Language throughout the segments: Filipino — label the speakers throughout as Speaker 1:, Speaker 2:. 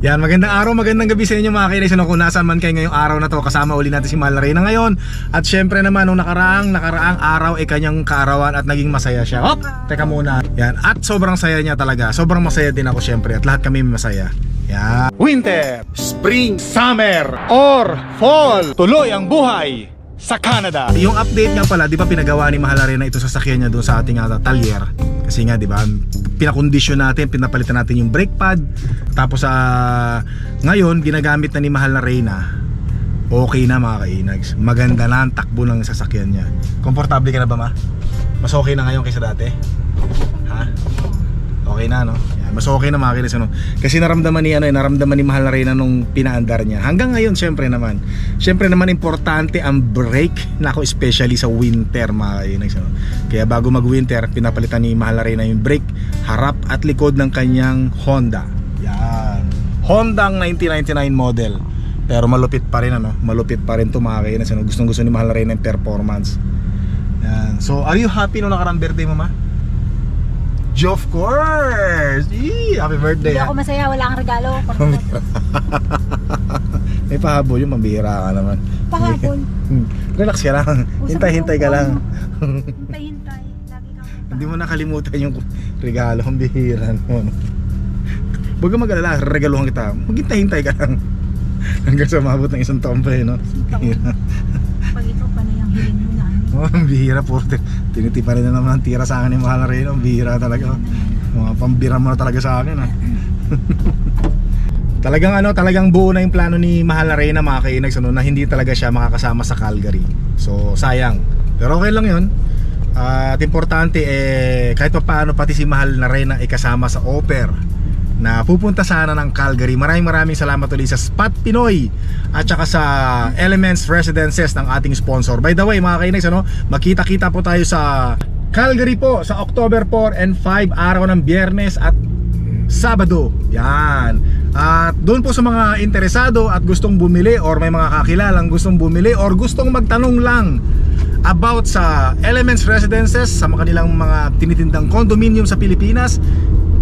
Speaker 1: Yan, magandang araw, magandang gabi sa inyo mga kainis. Ano, kung nasaan man kayo ngayong araw na to, kasama uli natin si Mahal na ngayon. At syempre naman, nung nakaraang, nakaraang araw, ay kanyang kaarawan at naging masaya siya. Hop! Teka muna. Yan, at sobrang saya niya talaga. Sobrang masaya din ako syempre at lahat kami masaya. Yan. Winter, Spring, Summer, or Fall. Tuloy ang buhay sa Canada. Yung update nga pala, di ba pinagawa ni Mahal Arena ito sa sakyan niya doon sa ating uh, talyer. Kasi nga, di ba, pinakondisyon natin, pinapalitan natin yung brake pad. Tapos sa ngayon, ginagamit na ni Mahal na Reyna. Okay na mga kainags. Maganda na ang takbo ng sasakyan niya. Komportable ka na ba ma? Mas okay na ngayon kaysa dati? Ha? Okay na no? Mas okay na mga kainis ano? Kasi naramdaman ni ano, eh, naramdaman ni Mahal na Reyna nung pinaandar niya. Hanggang ngayon syempre naman. Syempre naman importante ang brake nako especially sa winter mga kainis ano? Kaya bago mag-winter, pinapalitan ni Mahal na Reyna yung brake harap at likod ng kanyang Honda. Yan. Honda ang 1999 model. Pero malupit pa rin ano, malupit pa rin to mga kainis ano? Gustong gusto ni Mahal na Reyna yung performance. Yan. So, are you happy nung nakarang birthday mo, ma? Of course! Yee! Happy birthday!
Speaker 2: Hindi
Speaker 1: ha?
Speaker 2: ako masaya, wala kang regalo.
Speaker 1: May pahabol yung mambihira ka naman.
Speaker 2: Pahabol.
Speaker 1: Hmm. Relax ka lang. Hintay-hintay ka lang.
Speaker 2: Hintay-hintay. Lagi kang
Speaker 1: Hindi mo nakalimutan yung regalo. Ang bihira mo. Huwag kang mag-alala. Regaluhan kita. Maghintay-hintay ka lang. Hanggang sa mabot ng isang taon pa eh, no?
Speaker 2: Sintaw. Pag ito pa na yung hiling mo na. ano.
Speaker 1: Oh, ang bihira po. Tinitipa rin na naman ang tira sa akin ni Mahal rin. Ang bihira talaga. Mga pambira mo na talaga sa akin. Ah. talagang ano, talagang buo na yung plano ni Mahal Reyna mga kainags ano, na hindi talaga siya makakasama sa Calgary. So, sayang. Pero okay lang yun. Ah, at importante eh kahit pa paano pati si Mahal na Reyna ay kasama sa offer na pupunta sana ng Calgary. Maraming maraming salamat ulit sa Spot Pinoy at saka sa Elements Residences ng ating sponsor. By the way, mga kainags, ano, makita-kita po tayo sa Calgary po sa October 4 and 5 araw ng Biyernes at Sabado. Yan. At doon po sa mga interesado at gustong bumili or may mga kakilalang gustong bumili or gustong magtanong lang about sa Elements Residences sa mga kanilang mga tinitindang condominium sa Pilipinas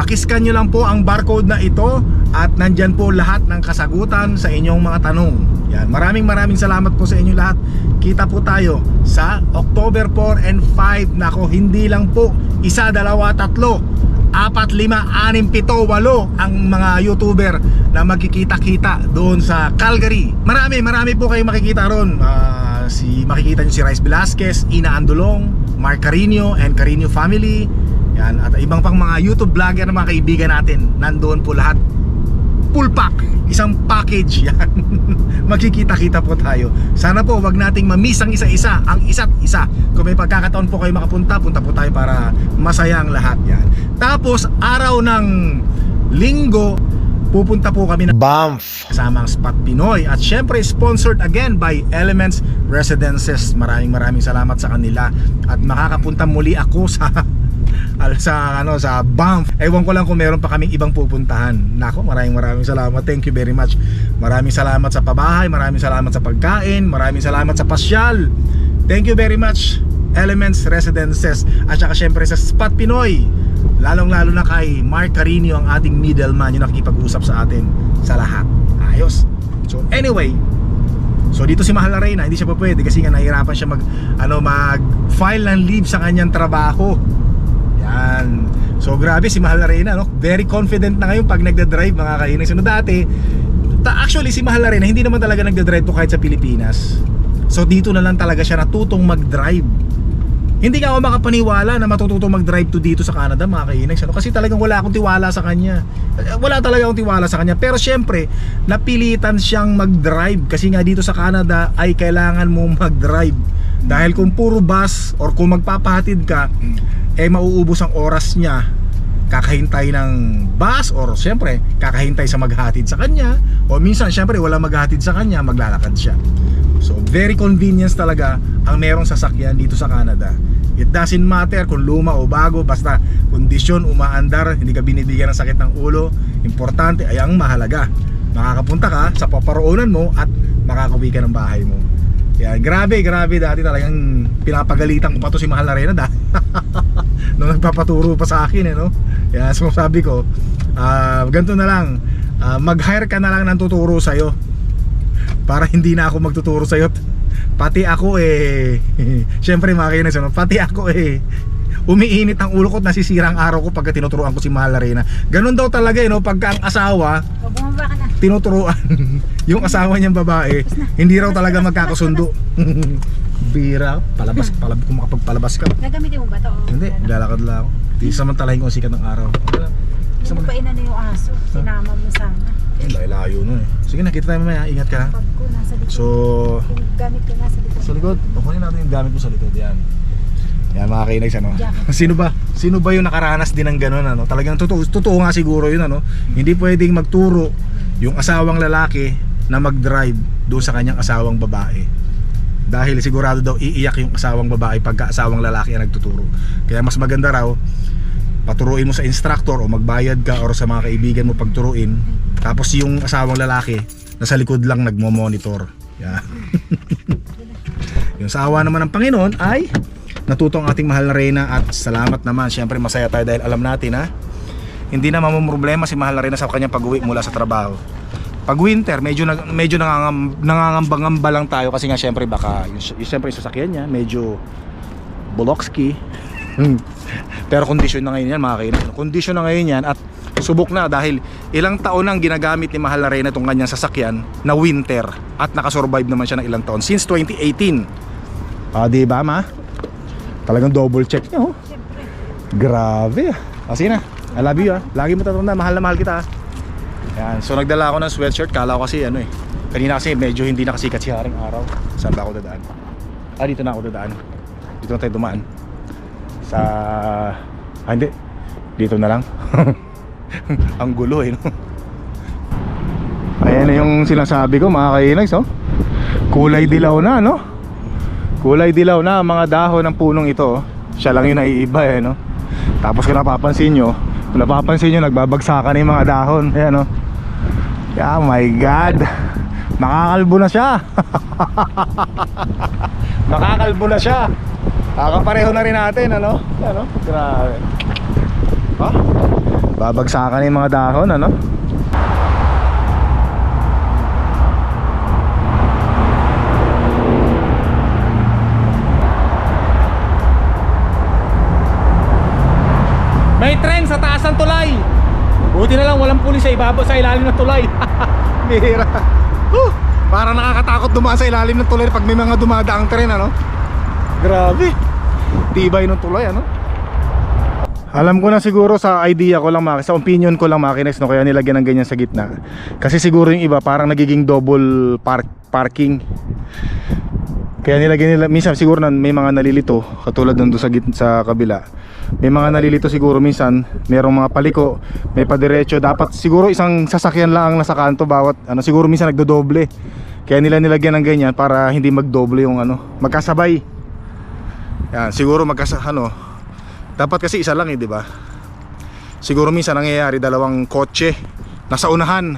Speaker 1: pakiskan nyo lang po ang barcode na ito at nandyan po lahat ng kasagutan sa inyong mga tanong yan maraming maraming salamat po sa inyo lahat kita po tayo sa October 4 and 5 nako hindi lang po isa, dalawa, tatlo apat, lima, anim, pito, walo ang mga YouTuber na magkikita-kita doon sa Calgary. Marami, marami po kayong makikita ron. Ah, si makikita nyo si Rice Velasquez, Ina Andulong, Mark Carino and Carino family. Yan, at ibang pang mga YouTube vlogger na mga kaibigan natin. Nandoon po lahat. Full pack, isang package yan. Magkikita-kita po tayo. Sana po wag nating mamiss ang isa-isa, ang isa't isa. Kung may pagkakataon po kayo makapunta, punta po tayo para masaya ang lahat yan. Tapos araw ng linggo, pupunta po kami ng
Speaker 3: Banff.
Speaker 1: kasama ang Spot Pinoy at syempre sponsored again by Elements Residences. Maraming maraming salamat sa kanila at makakapunta muli ako sa sa ano sa Banff. Ewan ko lang kung meron pa kaming ibang pupuntahan. Nako, maraming maraming salamat. Thank you very much. Maraming salamat sa pabahay, maraming salamat sa pagkain, maraming salamat sa pasyal. Thank you very much Elements Residences at saka syempre sa Spot Pinoy. Lalong lalo na kay Mark Carino ang ating middleman yung nakikipag-usap sa atin sa lahat. Ayos. So anyway, So dito si Mahal na Reyna, hindi siya pa pwede kasi nga nahihirapan siya mag ano mag-file ng leave sa kanyang trabaho. Yan. So grabe si Mahal na no? Very confident na ngayon pag nagda-drive mga kainis. Ano dati, ta actually si Mahal na hindi naman talaga nagda-drive to kahit sa Pilipinas. So dito na lang talaga siya natutong mag-drive. Hindi ka ako makapaniwala na matututong mag-drive to dito sa Canada mga kainags ano? Kasi talagang wala akong tiwala sa kanya Eh, Wala talaga akong tiwala sa kanya Pero syempre, napilitan siyang mag-drive Kasi nga dito sa Canada ay kailangan mo mag-drive Dahil kung puro bus or kung magpapahatid ka Eh mauubos ang oras niya. Kakahintay ng bus or syempre kakahintay sa maghatid sa kanya. O minsan syempre wala maghatid sa kanya maglalakad siya. So very convenience talaga ang merong sasakyan dito sa Canada. It doesn't matter kung luma o bago basta kondisyon umaandar hindi ka binibigyan ng sakit ng ulo. Importante ay ang mahalaga. Makakapunta ka sa paparoonan mo at makakauwi ka ng bahay mo yan, grabe, grabe dati talagang pinapagalitan ko pa to si Mahal na Reyna dahil nung nagpapaturo pa sa akin eh no. Kaya so sabi ko, Ah, ganito na lang. Ah, mag-hire ka na lang ng tuturo sa'yo. Para hindi na ako magtuturo sa'yo. Pati ako eh, syempre mga kainis, ano, pati ako eh, umiinit ang ulo ko at nasisira ang araw ko pagka tinuturuan ko si Mahal Arena. Ganun daw talaga eh, no? pagka ang asawa,
Speaker 2: O, bumaba ka na.
Speaker 1: tinuturuan yung asawa niyang babae, hindi raw talaga magkakasundo. Bira, palabas, palabas, kung makapagpalabas ka.
Speaker 2: Nagamitin mo ba ito?
Speaker 1: Hindi, lalakad lang ako. Di samantalahin ko ang sikat ng araw.
Speaker 2: Hindi mo pa inano yung aso. Sinama mo sana.
Speaker 1: Eh, layo nun eh. Sige na, kita tayo mamaya. Ingat ka
Speaker 2: ko nasa likod.
Speaker 1: So,
Speaker 2: Yung gamit ko nasa likod.
Speaker 1: sa likod, kukunin natin yung gamit mo sa likod. Yan. Yan mga kainags ano. Sino ba? Sino ba yung nakaranas din ng ganun ano? Talagang totoo, totoo nga siguro yun ano. Hindi pwedeng magturo yung asawang lalaki na mag-drive doon sa kanyang asawang babae. Dahil sigurado daw iiyak yung asawang babae pagka asawang lalaki ang nagtuturo. Kaya mas maganda raw paturuin mo sa instructor o magbayad ka or sa mga kaibigan mo pagturuin. Tapos yung asawang lalaki nasa likod lang nagmo-monitor. Yan. yung sa awa naman ng Panginoon ay natuto ang ating mahal na Reyna at salamat naman. Siyempre masaya tayo dahil alam natin ha hindi na mamumroblema si mahal na Reyna sa kanyang pag-uwi mula sa trabaho. Pag winter, medyo nag, medyo nangangam, nangangamba-ngamba lang tayo kasi nga syempre baka yung, yung syempre yung sasakyan niya medyo Bolokski. Pero kondisyon na ngayon yan mga kainan. Kondisyon na ngayon yan at subok na dahil ilang taon nang ginagamit ni Mahal na Reyna itong kanyang sasakyan na winter at nakasurvive naman siya ng ilang taon since 2018. Ah, di ba ma? Talagang double check niya oh. Grabe ah. Ah, sige na. I love you ah. Lagi mo tatanda, mahal na mahal kita ah. Yan. So nagdala ako ng sweatshirt. Kala ko kasi ano eh. Kanina kasi medyo hindi nakasikat si Haring Araw. Saan ba ako dadaan? Ah, dito na ako dadaan. Dito na tayo dumaan. Sa... Ah, hindi. Dito na lang. Ang gulo eh, no? Ayan na yung sinasabi ko mga kainags, oh. Kulay dilaw na, no? Kulay dilaw na ang mga dahon ng punong ito. oh. Siya lang yung naiiba eh, no? Tapos kung napapansin nyo, napapansin nyo, nagbabagsakan na yung mga dahon. Ayan, no? Yeah, my God. Nakakalbo na siya. Nakakalbo na siya. Kakapareho na rin natin, ano? Ano? Grabe. Ha? Babagsakan yung mga dahon, ano? Buti na lang walang pulis sa ibaba sa ilalim ng tulay. Bihira. Huh, parang nakakatakot dumaan sa ilalim ng tulay pag may mga dumadaang tren ano. Grabe. Tibay ng tulay ano. Alam ko na siguro sa idea ko lang Maki, sa opinion ko lang Makinex no kaya nilagyan ng ganyan sa gitna. Kasi siguro yung iba parang nagiging double park parking. Kaya nilagyan nila minsan siguro na may mga nalilito katulad nung sa git sa kabila. May mga nalilito siguro minsan, merong mga paliko, may padiretso, dapat siguro isang sasakyan lang ang nasa kanto bawat ano siguro minsan nagdodoble. Kaya nila nilagyan ng ganyan para hindi magdoble yung ano, magkasabay. Yan, siguro magkasa ano, dapat kasi isa lang eh, di ba? Siguro minsan nangyayari dalawang kotse nasa unahan.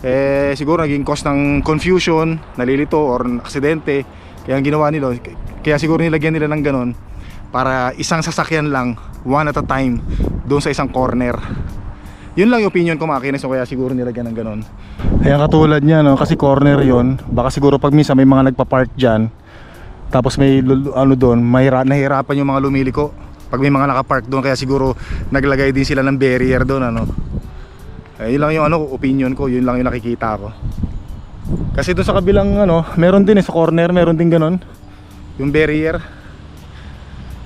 Speaker 1: Eh siguro naging cause ng confusion, nalilito or aksidente. Kaya ang ginawa nila, kaya siguro nilagyan nila ng ganun para isang sasakyan lang one at a time doon sa isang corner. Yun lang yung opinion ko mga kinis, kaya siguro nilagyan ng ganun. Kaya katulad niya no, kasi corner 'yon. Baka siguro pag minsan may mga nagpa-park diyan, tapos may ano doon, mahira, nahirapan yung mga lumiliko. Pag may mga nakapark doon, kaya siguro naglagay din sila ng barrier doon ano. Eh, yun lang yung ano, opinion ko, yun lang yung nakikita ko. Kasi doon sa kabilang ano, meron din eh sa corner, meron din ganun. Yung barrier.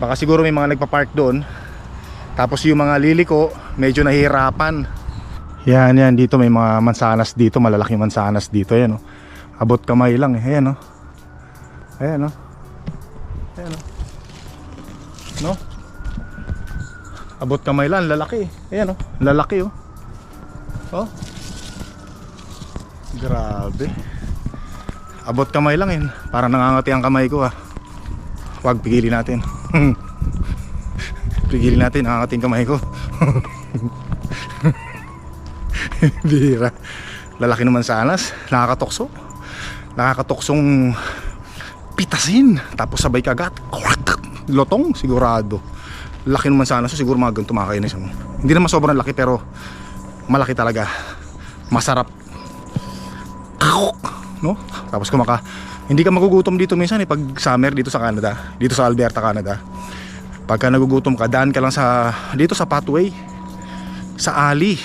Speaker 1: Baka siguro may mga nagpa-park doon. Tapos yung mga liliko, medyo nahihirapan. Yan, yan, dito may mga mansanas dito, malalaking mansanas dito, yan oh. Abot kamay lang eh, ayan oh. Ayan oh. Ayan oh. No? Abot kamay lang, lalaki. Ayan oh, lalaki oh. Oh. Grabe. Abot kamay lang yun. Parang nangangati ang kamay ko ah. Huwag pigilin natin. Pigilin natin, ang kamay ko. Bira. Lalaki naman sa anas. Nakakatokso. Nakakatoksong pitasin. Tapos sabay kagat. Lotong sigurado. Laki naman sana so siguro mga ganito makakainis. Hindi naman sobrang laki pero malaki talaga. Masarap. No? Tapos kumaka hindi ka magugutom dito minsan eh pag summer dito sa Canada, dito sa Alberta, Canada. Pagka nagugutom ka, daan ka lang sa dito sa pathway sa alley.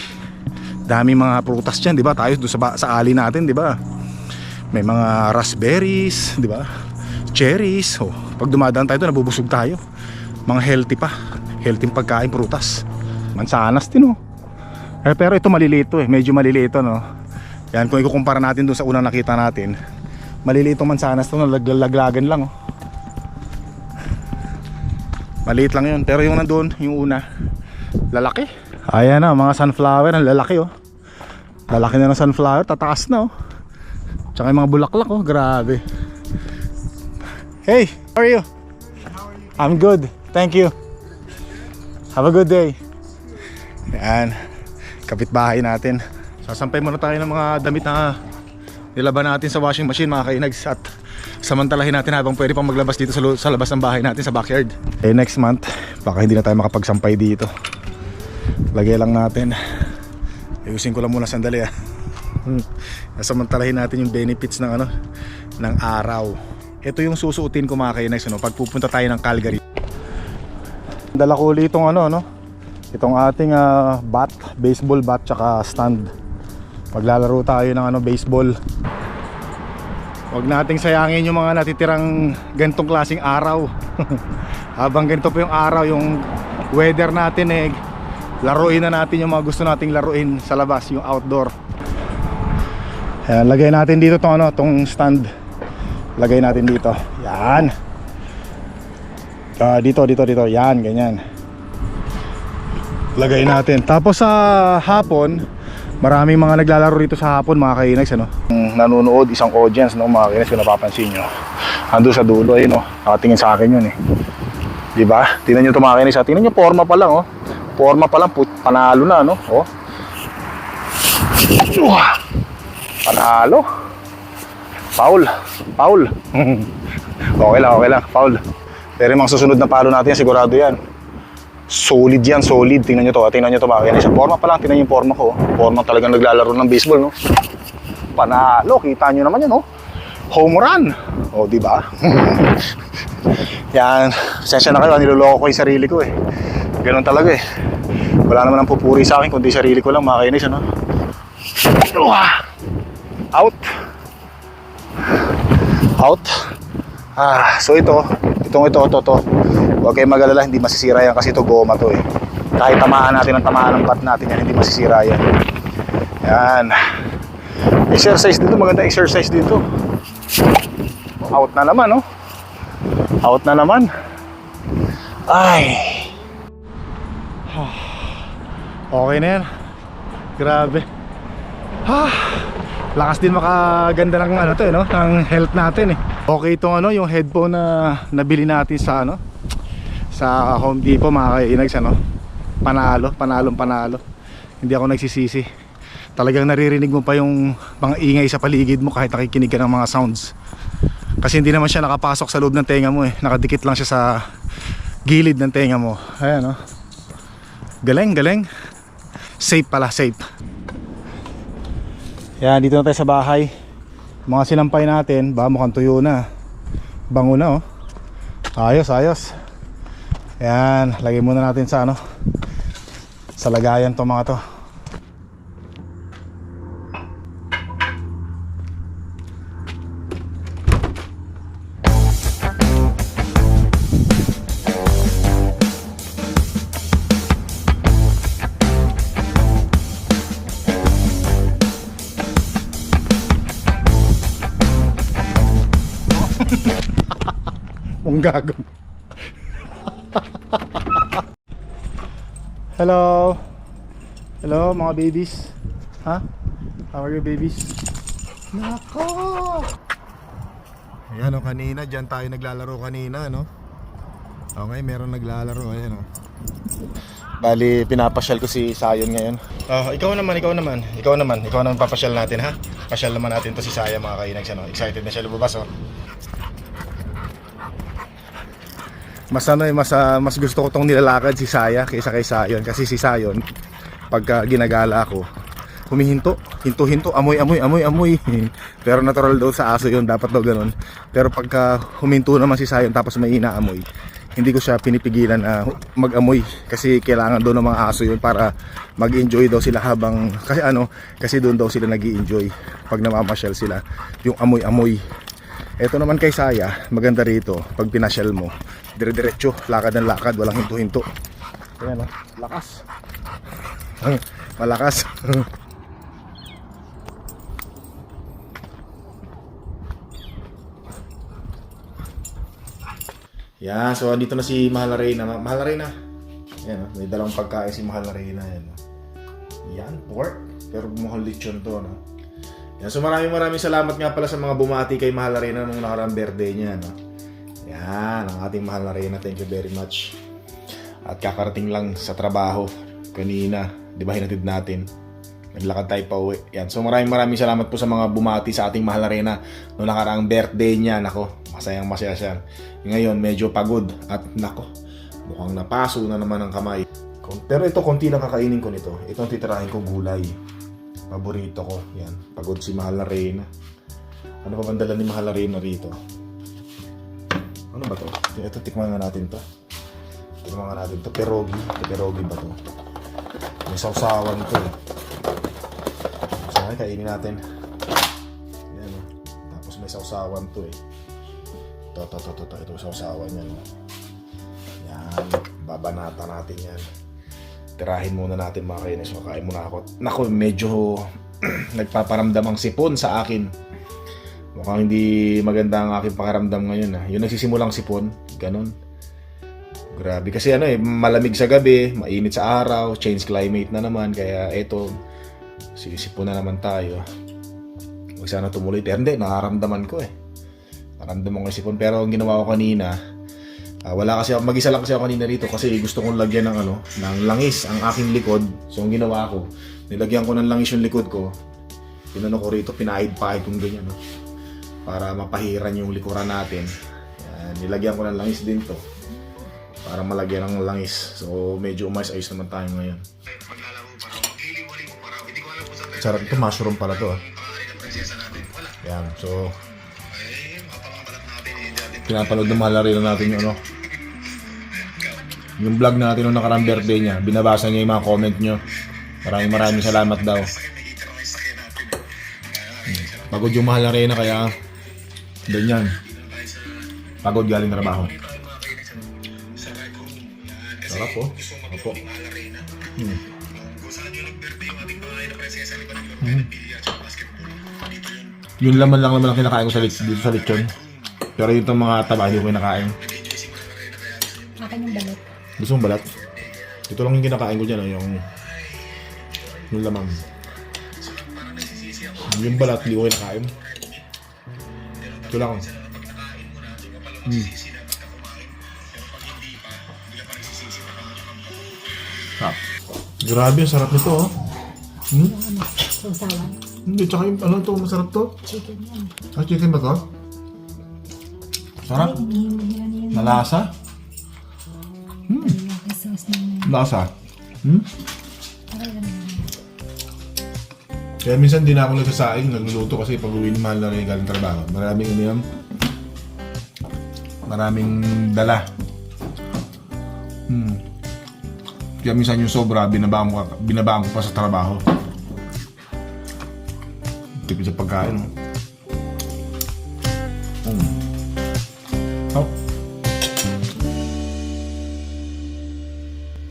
Speaker 1: Dami mga prutas diyan, 'di ba? Tayo doon sa sa alley natin, 'di ba? May mga raspberries, 'di ba? Cherries. Oh, pag dumadaan tayo doon, nabubusog tayo. Mga healthy pa. Healthy pagkain, prutas. Mansanas din oh. Eh, pero ito maliliit eh. Medyo maliliit no. Yan kung ikukumpara natin doon sa unang nakita natin. Maliliit tong mansanas to, naglaglagan lang oh. Maliit lang yun. Pero yung nandun, yung una, lalaki. Ayan na, mga sunflower, ang lalaki oh. Lalaki na ng sunflower, tataas na oh. Tsaka yung mga bulaklak oh, grabe. Hey, how are you? I'm good, thank you. Have a good day. Yan, kapitbahay natin. Sasampay muna tayo ng mga damit na nilaban natin sa washing machine mga kainags at samantalahin natin habang pwede pang maglabas dito sa, sa labas ng bahay natin sa backyard. Eh next month, baka hindi na tayo makapagsampay dito. Lagay lang natin. Ayusin ko lang muna sandali ah. Samantalahin natin yung benefits ng ano ng araw. Ito yung susuotin ko mga kainags ano, pag pupunta tayo ng Calgary. Dala ko ulit itong ano no. Itong ating ah, bat, baseball bat tsaka stand. Maglalaro tayo ng ano baseball. Huwag nating sayangin yung mga natitirang ganitong klaseng araw. Habang ganito pa yung araw, yung weather natin eh, laruin na natin yung mga gusto nating laruin sa labas, yung outdoor. Ayan, lagay natin dito tong ano, tong stand. Lagay natin dito. Yan. Ah, dito, dito, dito. Yan, ganyan. Lagay natin. Tapos sa hapon, maraming mga naglalaro dito sa hapon, mga kainags, ano? Nanonood isang audience, no, mga kainags, kung napapansin nyo. Ando sa dulo, ayun, no? Nakatingin sa akin yun, eh. Di ba? Tingnan nyo ito, mga ha? Tingnan nyo, forma pa lang, oh. Forma pa lang, panalo na, no? Oh. Uwah! Panalo. Foul. Foul. okay lang, okay lang. Foul. Pero yung mga susunod na palo natin, sigurado yan. Solid yan, solid. Tingnan nyo to, tingnan nyo to mga Sa forma pa lang, tingnan yung forma ko. oh. Forma talagang naglalaro ng baseball, no? Panalo, kita nyo naman yan, no? Home run. O, di ba? yan. Sensya na kayo, ah. niloloko ko yung sarili ko, eh. Ganun talaga, eh. Wala naman ang pupuri sa akin, kundi sarili ko lang, mga kainis, ano? Out. Out. Ah, so ito, itong ito, ito, ito. Huwag kayong mag-alala, hindi masisira yan kasi ito goma to eh. Kahit tamaan natin ang tamaan ng bat natin yan, hindi masisira yan. Yan. Exercise dito, maganda exercise dito. Out na naman, no? Out na naman. Ay. Okay na yan. Grabe. Ah, lakas din makaganda ng ano to eh, no? Ng health natin eh. Okay itong ano, yung headphone na nabili natin sa ano sa Home Depot mga kainags ano. Panalo, panalong panalo. Hindi ako nagsisisi. Talagang naririnig mo pa yung mga ingay sa paligid mo kahit nakikinig ka ng mga sounds. Kasi hindi naman siya nakapasok sa loob ng tenga mo eh. Nakadikit lang siya sa gilid ng tenga mo. Ayan no. Galing, galing. Safe pala, safe. Yan, dito na tayo sa bahay. Mga sinampay natin, ba mukhang tuyo na. Bango na oh. Ayos, ayos. Yan, lagay muna natin sa ano. Sa lagayan to mga to. Gago. Hello. Hello mga babies. Ha? How are you babies? Nako. Ayan o kanina, dyan tayo naglalaro kanina no? Okay, meron naglalaro, ayan o. Bali, pinapasyal ko si Sayon ngayon. Oh, ikaw naman, ikaw naman, ikaw naman, ikaw naman papasyal natin ha. Pasyal naman natin to si Saya mga kainags ano. Excited na siya lumabas oh. Mas ano eh, mas, ah, mas gusto ko tong nilalakad si Saya kaysa kay Sayon. Kasi si Sayon, pagka ginagala ako, humihinto, hinto, hinto, amoy, amoy, amoy, amoy. Pero natural daw sa aso yun, dapat daw ganun. Pero pagka huminto naman si Sayon tapos may inaamoy, hindi ko siya pinipigilan na mag-amoy kasi kailangan daw ng mga aso yun para mag-enjoy daw sila habang kasi ano kasi doon daw sila nag enjoy pag namamasyal sila yung amoy-amoy ito naman kay Saya maganda rito pag pinasyal mo dire-diretso lakad ng lakad walang hinto-hinto ayan o lakas malakas Yan, so dito na si Mahal na Reyna. Ma- Mahal na Reyna. Yan, oh, may dalawang pagkain si Mahal na Reyna. Oh. yan pork. Pero mukhang lechon to, no? Yan, so maraming maraming salamat nga pala sa mga bumati kay Mahal na Reyna nung nakaraang birthday niya, no? Yan, ang ating Mahal na Reyna. Thank you very much. At kakarating lang sa trabaho kanina. Di ba hinatid natin? Naglakad tayo pa uwi. Yan. So maraming maraming salamat po sa mga bumati sa ating mahal na Reyna noong nakaraang birthday niya. Nako, masayang masaya siya. Ngayon, medyo pagod. At nako, mukhang napaso na naman ang kamay. Pero ito, konti lang kakainin ko nito. Ito ang titirahin ko gulay. Paborito ko. Yan. Pagod si mahal na Reyna. Ano pa bang dala ni mahal na Reyna rito? Ano ba to? Ito, tikman nga natin to. Tikman nga natin to. Perogi. Perogi ba to? May sausawan to eh. Sa akin, kainin natin. Yan o. Tapos may sausawan to eh. Ito, ito, ito, ito, ito, sausawan yan o. Yan. Babanata natin yan. Tirahin muna natin mga kainis. Makain muna ako. Nako, medyo nagpaparamdam ang sipon sa akin. Mukhang hindi maganda ang aking pakiramdam ngayon. Ha. Yung nagsisimulang sipon, ganun. Grabe. Kasi ano eh, malamig sa gabi, mainit sa araw, change climate na naman. Kaya eto, sisipon na naman tayo. Huwag sana tumuloy. Pero hindi, nakaramdaman ko eh. Nakaramdaman ko yung sipon. Pero ang ginawa ko kanina, ah, wala kasi ako, mag-isa lang kasi ako kanina rito kasi gusto kong lagyan ng ano, ng langis ang aking likod. So ang ginawa ko, nilagyan ko ng langis yung likod ko. Pinano ko rito, pinahid-pahid kong ganyan. No? Para mapahiran yung likuran natin. Yan, nilagyan ko ng langis din to para malagyan ng langis. So, medyo umayos ayos naman tayo ngayon. Sarap ito, mushroom pala to. ah. Yan, so... Pinapanood na mahal rin natin yung ano. Yung vlog natin nung nakarang birthday niya. Binabasa niya yung mga comment nyo. Maraming maraming salamat daw. Hmm. Pagod yung mahal na rin kaya ganyan. Pagod galing trabaho. Sarap po. Opo. Hmm. Hmm. Yung laman lang naman ang kinakain ko sa, dito sa lechon. Pero yung mga taba, hindi ko kinakain. Gusto mong balat? Ito lang yung kinakain ko dyan, oh, yung yung laman. Yung balat, hindi ko kinakain. Ito lang. Hmm. Sarap. Grabe, ang sarap nito, oh. Hmm?
Speaker 2: Sausawan.
Speaker 1: Hindi, tsaka yung ano to, masarap to.
Speaker 2: Chicken yan.
Speaker 1: Ah, chicken ba to? Sarap.
Speaker 2: Ay, yan.
Speaker 1: Lasa. Hmm? Kaya minsan di na ako nagsasaing, nagluluto kasi pag uwi ni mahal na rin galing trabaho. Maraming ano yan. Maraming dala. Hmm. Kaya minsan yung sobra, binabaan ko, binabaan ko pa sa trabaho. Tipid sa pagkain. Oh.